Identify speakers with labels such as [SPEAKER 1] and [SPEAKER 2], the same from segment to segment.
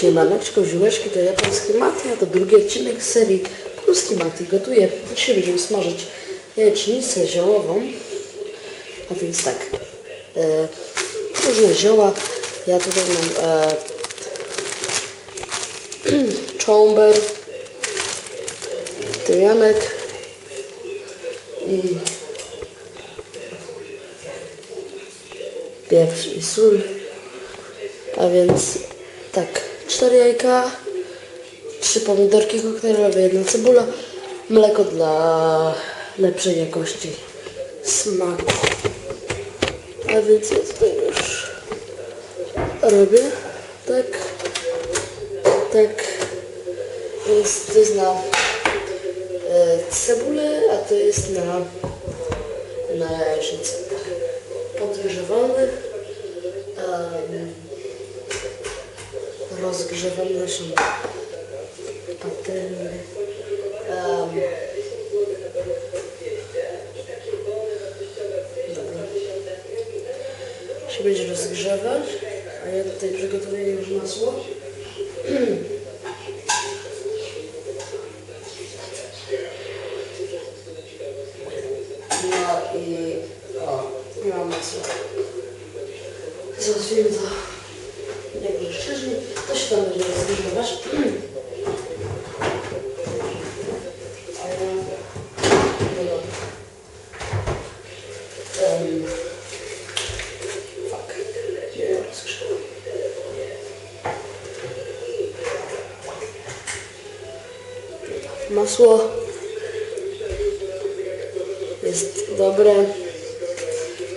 [SPEAKER 1] Śniadaneczko, ziółeczki to japoński mati, a to drugi odcinek z serii polski mati. Gotuję. Dzisiaj będziemy smażyć jajecznicę ziołową. A więc tak, e, różne zioła. Ja tutaj mam e, cząber, tymianek i pieprz i sól. A więc tak, cztery jajka, trzy pomidorki koktajlowe, jedna cebula, mleko dla lepszej jakości smaku. A więc ja tutaj już robię tak, tak, więc to jest na e, cebulę, a to jest na, na jajecznicę. Podgrzewamy. em, rozgrzewam naszą patelnię. Um, dobra. Się będzie rozgrzewać, a ja tutaj przygotuję już masło. No i o, nie mam masła. Załatwimy to jak mężczyźni, to się tam będzie rozgrzewać. A ja... No dobra. Em, fuck. Nie rozgrzewam. Masło jest dobre.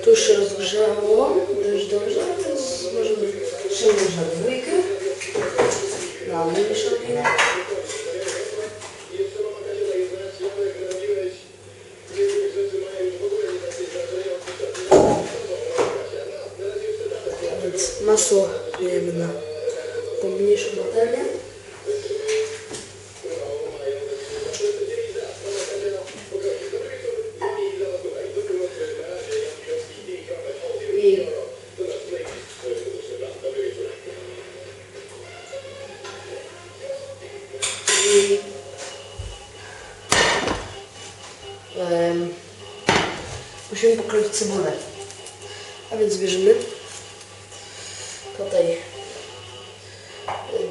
[SPEAKER 1] Tu się rozgrzało dość dobrze, więc możemy sięgnąć na dwójkę. Linę. A więc masło dajemy na cebulę. A więc bierzemy tutaj y,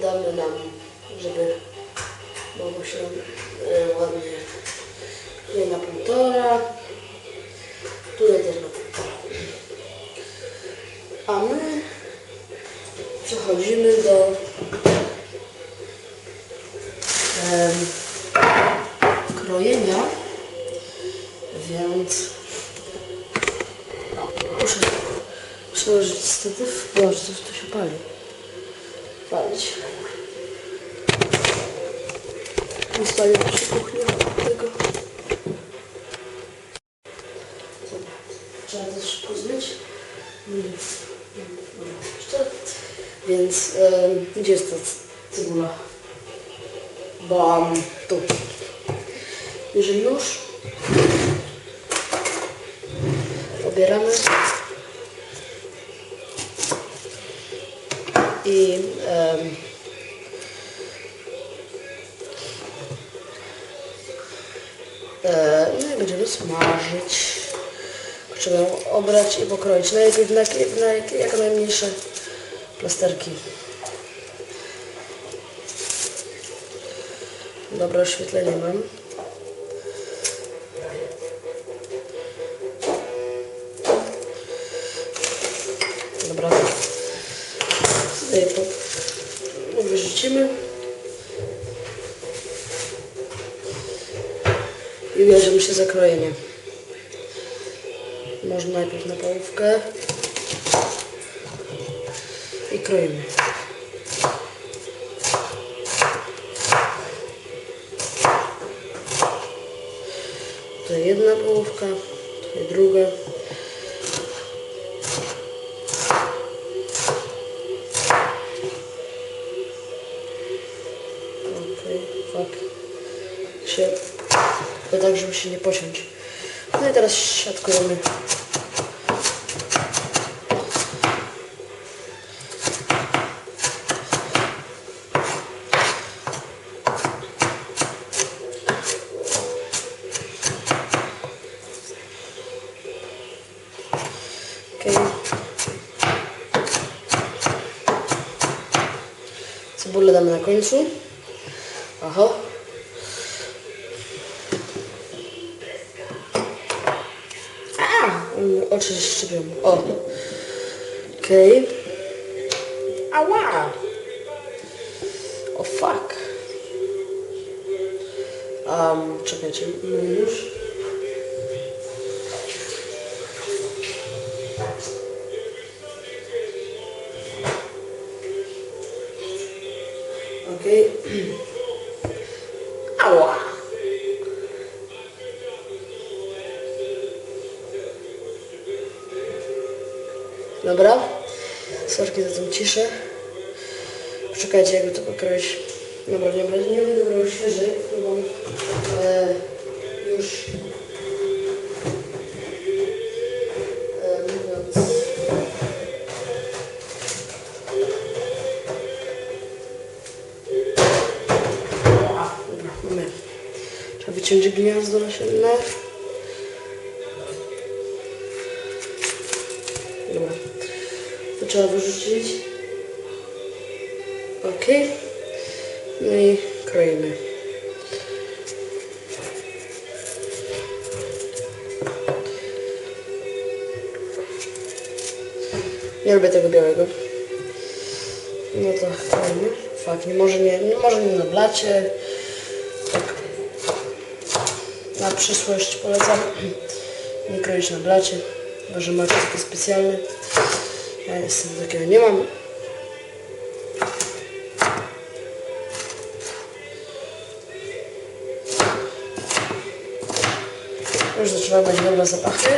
[SPEAKER 1] damy nam, żeby mogło się y, ładnie tutaj na półtora, tutaj też na półtora. A my przechodzimy do em, krojenia, więc muszę przełożyć statyw, boże, coś tu się pali. Palić. Ustawię przy kuchni tego. Trzeba też pozbyć. Więc em, gdzie jest ta cebula? Bam, tu. Bierzemy nóż. Obieramy. I e, no i będziemy smażyć. Trzeba ją obrać i pokroić. Najlepiej na, na jak, jak najmniejsze plasterki. Dobre oświetlenie mam. Bierzemy się za krojenie. Można najpierw na połówkę. I kroimy. Tutaj jedna jeszcze nie pociąć. No i teraz siatkujemy. Cebulę damy na końcu. Aha. Oczy szczypią. O. Okej. Ała! O fuck. Um, czekajcie, no już. Okej. Ała! Dobra. Sorki za tą ciszę. Poczekajcie, jakby to pokroić. Dobra, nie będę, nie będę brał świeży, bo mam e, już e, mówiąc dobra. Trzeba wyciąć gniazdo nasienne. Dobra. To trzeba wyrzucić. Ok. No i kroimy. Nie lubię tego białego. No to kroimy. Fakt, nie może nie, no może nie na blacie. Na przyszłość polecam nie kroić na blacie, chyba że macie taki specjalny. Ja niestety takiego nie mam. Już zaczynają być dobre zapachy.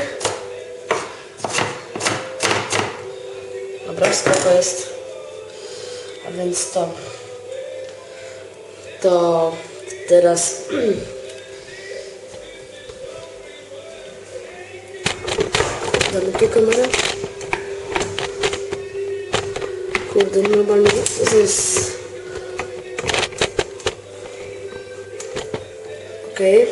[SPEAKER 1] Dobra, spoko jest. A więc to. To teraz Zamykaj kamerę. Kurde, normalnie jest... Okej.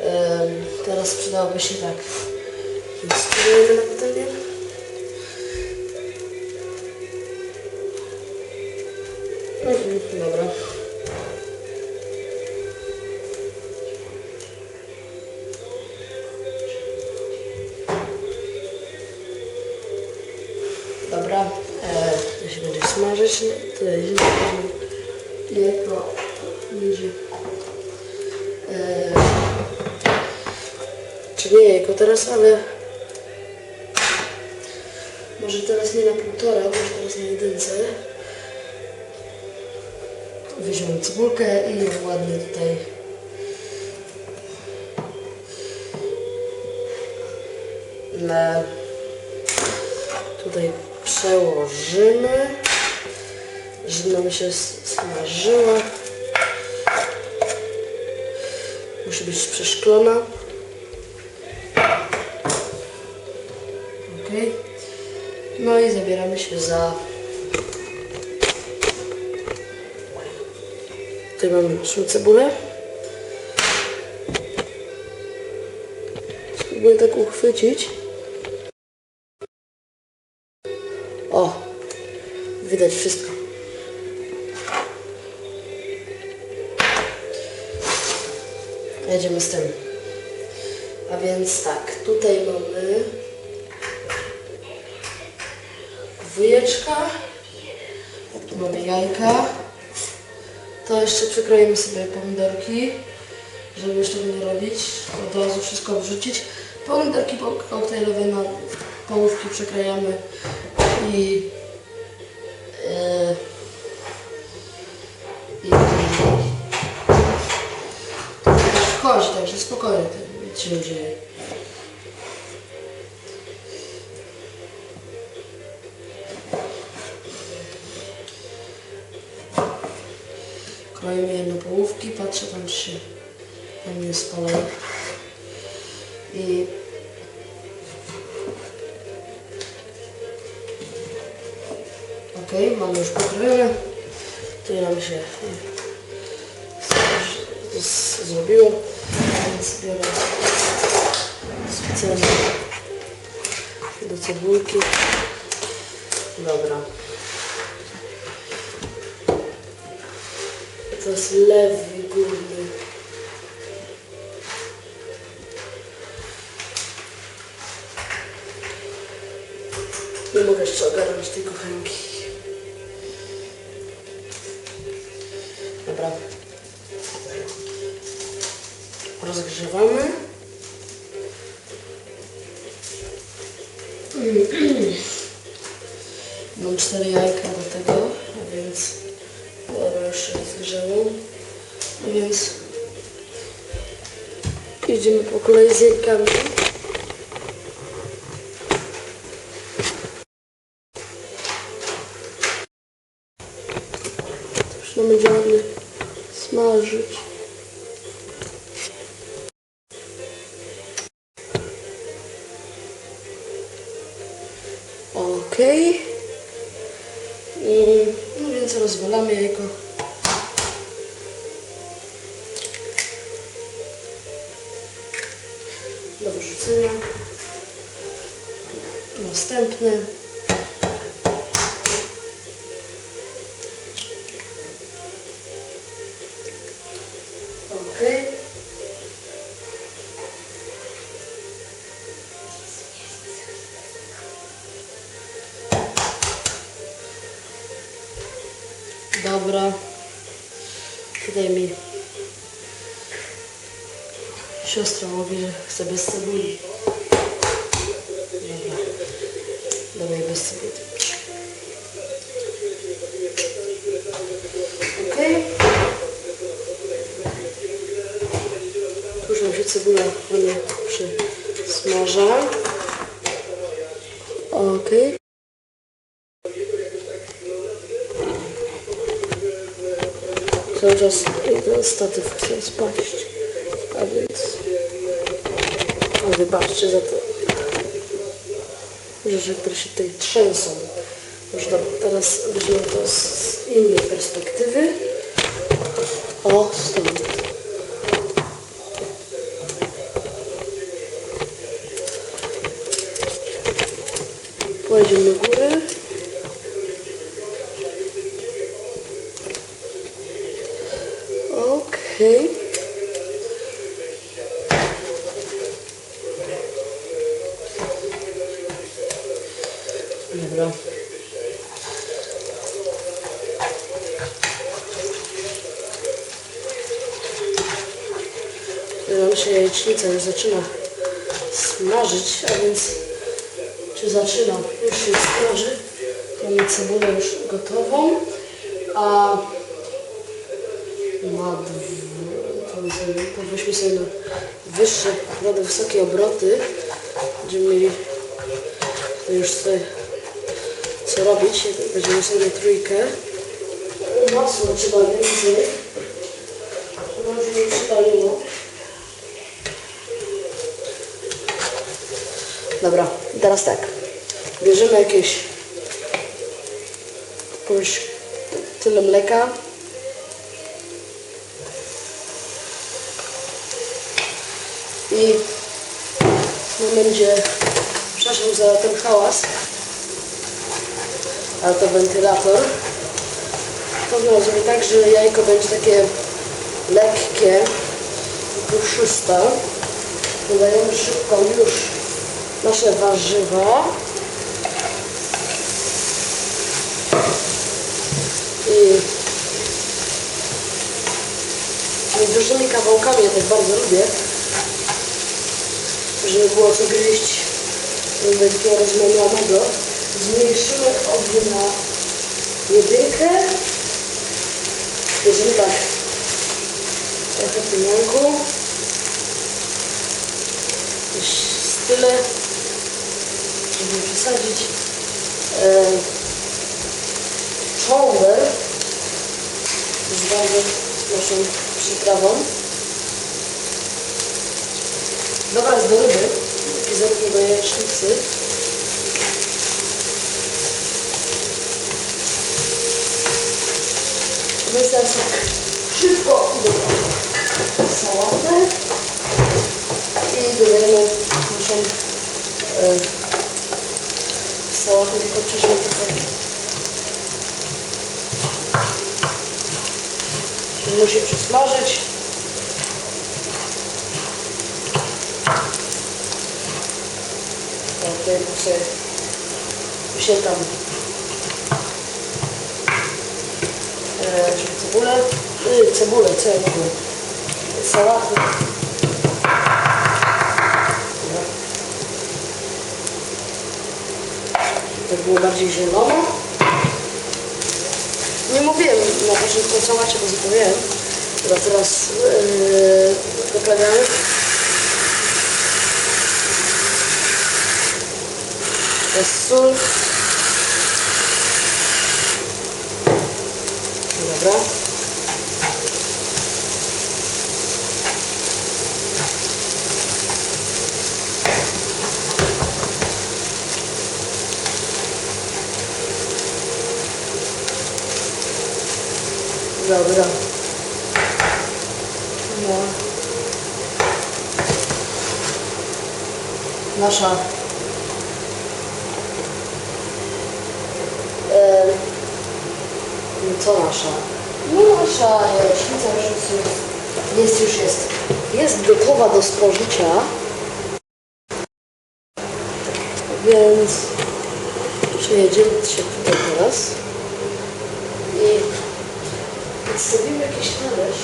[SPEAKER 1] Em, teraz przydałoby się tak. Spróbujemy na patelnię. Mhm. Dobra, smażyć, to jest jajko będzie e, czy nie teraz, ale może teraz nie na półtora, może teraz na jedynce. Weźmiemy cebulkę i ładnie tutaj na tutaj przełożymy, żeby nam się smażyła. Musi być przeszklona. Ok. No i zabieramy się za... Tutaj mamy naszą cebulę. Spróbuję tak uchwycić. O, widać wszystko. Jedziemy z tym. A więc tak, tutaj mamy dwójeczka, tu mamy jajka. To jeszcze przekroimy sobie pomidorki, żeby jeszcze nie robić. Od razu wszystko wrzucić. Pomidorki po- koktajlowe na połówki przekrajamy i już wchodzi, także spokojnie to się nie dzieje. Kroimy je na połówki, patrzę tam czy się tam nie spalają. I Ok, mamy już pokrojone. Tu nam się z- z- zrobiło, więc biorę specjalnie do cebulki. Dobra. To jest lewy górny. Nie mogę jeszcze ogarnąć tej kochanki. Rozgrzewamy. Mam cztery jajka do tego, a więc połowa już się rozgrzało. A więc idziemy po kolei z jajkami. Już nam będzie ładnie smażyć. evra. Daj mi. Šestro ovir se bez cebulji. Cały czas ten statyw chce spaść. A więc... Wybaczcie za to. Rzeczy, które się tutaj trzęsą. Dobra, teraz weźmiemy to z innej perspektywy. O, stąd. Pojedziemy do góry. Okej. Dobra. Nam się jajecznica już zaczyna smażyć, a więc czy zaczyna, już się smaży. Mamy cebulę już gotową, a to weźmy sobie na wyższe, naprawdę wysokie obroty. Będziemy mieli to już sobie co robić. Będziemy sobie trójkę. Masło trzeba więcej. Może nie przypaliło. Dobra, teraz tak. Bierzemy jakieś jakąś tyle mleka. I no będzie, przepraszam za ten hałas, ale to wentylator. To zrobię tak, że jajko będzie takie lekkie, puszyste. Dodajemy szybko już nasze warzywa. I dużymi kawałkami, ja tak bardzo lubię, żeby było co gryźć do takiego rozmiarowanego. Zmniejszymy ogień na jedynkę. Bierzemy tak trochę pieniądzu. Z tyle, żeby przesadzić. E, Czołder z bardzo naszą przyprawą. Dobra jest do ryby, i zarówno do jajecznicy. Myślę sobie szybko i do sałatę i dodajemy 10 e, sałaty, tylko wcześniej tak, tutaj musi przysmażyć. Tutaj muszę, muszę tam cebulę, y, cebulę, co sałatę. Tak było bardziej zielono. Nie mówiłem na początku o sałacie, bo zapomniałem. Dobra, teraz yy, doprawiamy. Teraz sól. Dobra. Dobra. No. Nasza co nasza? No nasza jajecznica już jest, jest już jest, jest gotowa do spożycia. Więc przejedziemy się tutaj teraz Przedstawimy jakiś talerz.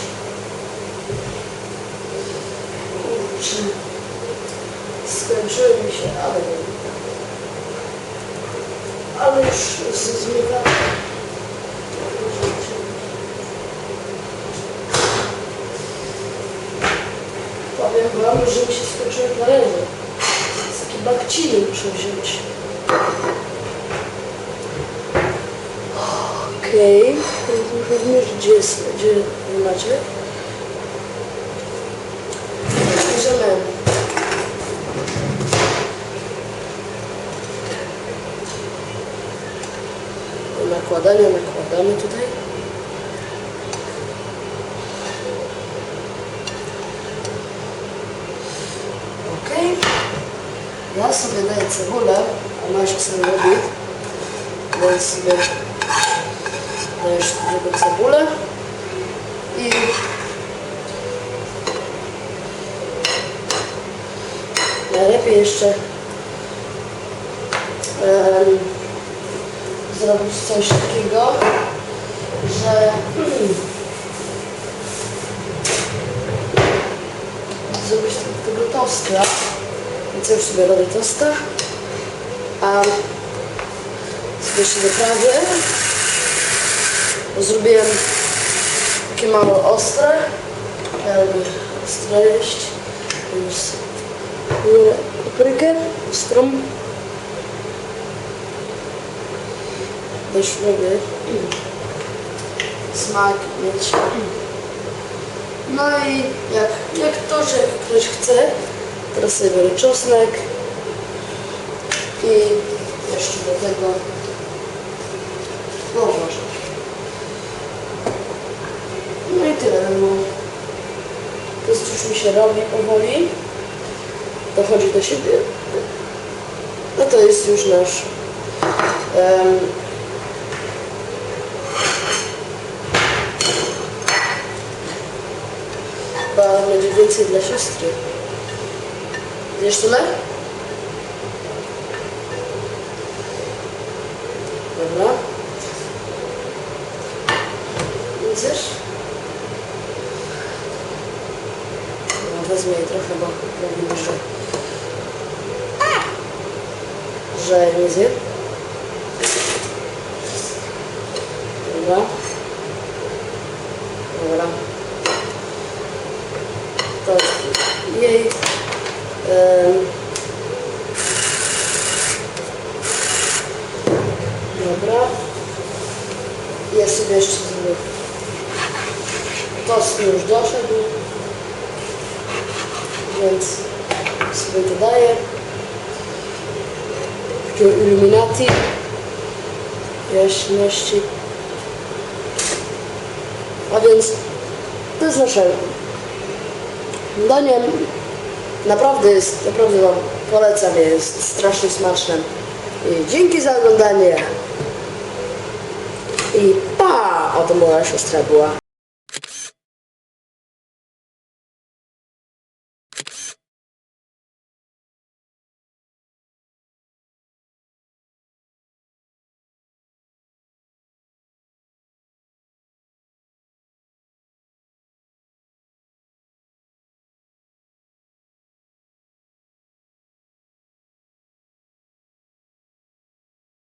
[SPEAKER 1] Kurczę. Skończyły mi się, ale. Ale już z- zmykam. Powiem wam, że mi się skończyły talerze. Takie bakciny muszę wziąć. Okej, okay. Zmierzyć, gdzie jest, gdzie macie. Bierzemy nakładania, nakładamy tutaj. Okej. Ja sobie daję cebulę, a Maś sobie robi, więc sobie Dajesz tego cebulę i najlepiej jeszcze em, zrobić coś takiego, że zrobić tego tosta. Więc już sobie robię tosta, a sobie jeszcze doprawię. Zrobiłem takie mało ostre. Ja lubię ostre jeść. Więc biorę paprykę ostrą. Też lubię smak mieć. No i jak, jak to, że ktoś chce, teraz sobie biorę czosnek i jeszcze do tego no może. No i tyle, no. To jest mi się robi powoli. Dochodzi do siebie. No to jest już nasz um, będzie więcej dla siostry. Wiesz tyle? Dobra. Widzisz? No, wezmę jej trochę, bo mówimy, że że nie zje. Dobra. Dobra. To jej em, Dobra. Ja sobie jeszcze zrobię tost już doszedł, więc sobie dodaję. Takie Illuminati jaśności. A więc to jest nasze danie. Naprawdę jest, naprawdę Wam polecam, jest strasznie smaczne. I dzięki za oglądanie. I pa! Oto moja siostra była.